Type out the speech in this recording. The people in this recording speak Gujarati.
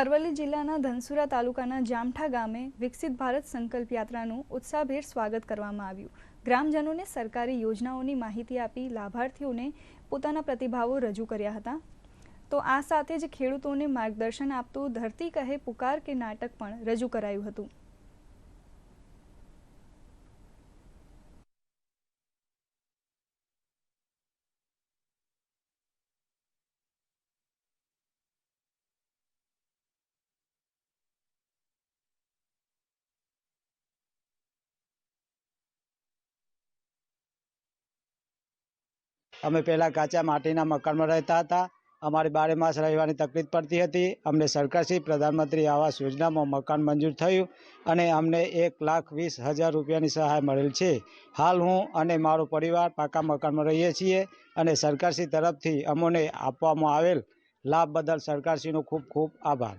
અરવલ્લી જિલ્લાના ધનસુરા તાલુકાના જામઠા ગામે વિકસિત ભારત સંકલ્પ યાત્રાનું ઉત્સાહભેર સ્વાગત કરવામાં આવ્યું. ગ્રામજનોને સરકારી યોજનાઓની માહિતી આપી લાભાર્થીઓને પોતાના પ્રતિભાવો રજૂ કર્યા હતા. તો આ સાથે જ ખેડૂતોને માર્ગદર્શન આપતું ધરતી કહે પુકાર કે નાટક પણ રજૂ કરાયું હતું. અમે પહેલાં કાચા માટીના મકાનમાં રહેતા હતા. અમારી બારે માસ રહેવાની તકલીફ પડતી હતી. અમને સરકારશ્રી પ્રધાનમંત્રી આવાસ યોજનામાં મકાન મંજૂર થયું અને અમને એક લાખ વીસ હજાર રૂપિયાની સહાય મળેલ છે. હાલ હું અને મારો પરિવાર પાકા મકાનમાં રહીએ છીએ અને સરકારશ્રી તરફથી અમોને આપવામાં આવેલ લાભ બદલ સરકારશ્રીનો ખૂબ ખૂબ આભાર.